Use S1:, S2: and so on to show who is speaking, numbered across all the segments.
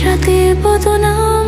S1: সাথে পতনা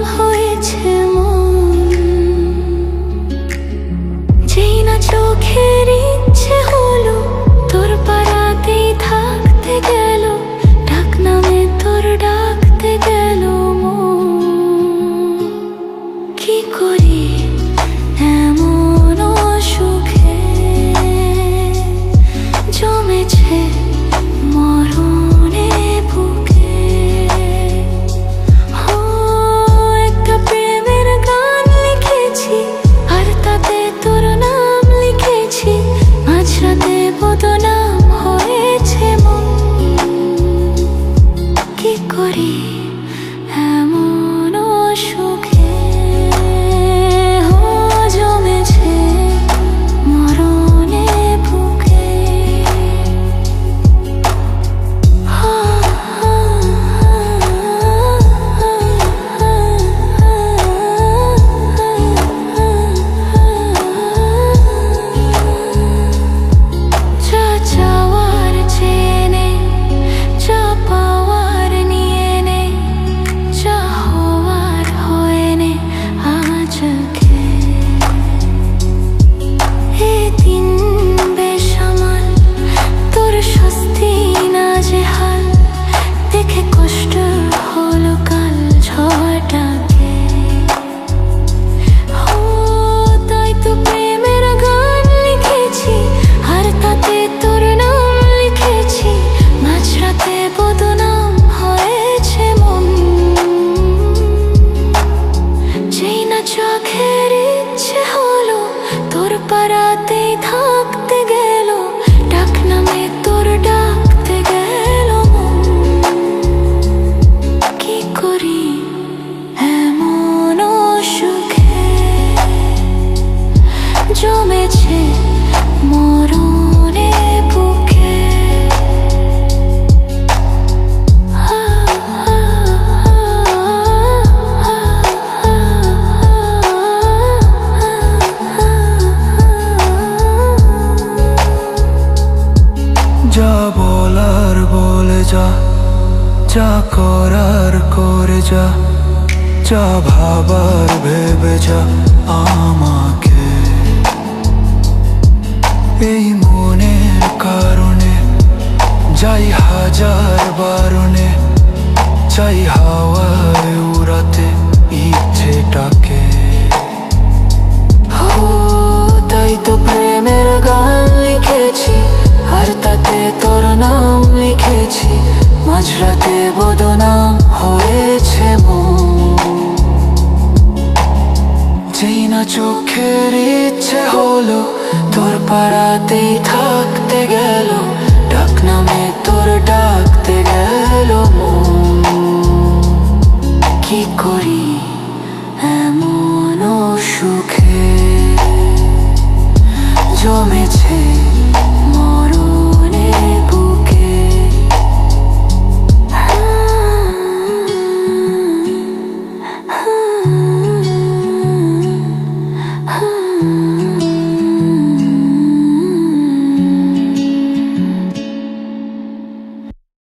S1: রাখের ইচ্ছে হলো তোর পাড়াতেই থাক। যা যা
S2: করার করে যা যা ভাবার ভেবে যা আমাকে। এই মনের কারণে যাই হাজার বারণে চাই হাওয়ায় উড়াতে ইচ্ছেটাকে আজ রাতে বদনাম হয়েছে যেই না চোখের ইচ্ছে হলো, তোর পাড়াতেই থাকতে গেল। ডাক নামে তোর ডাক Hmm.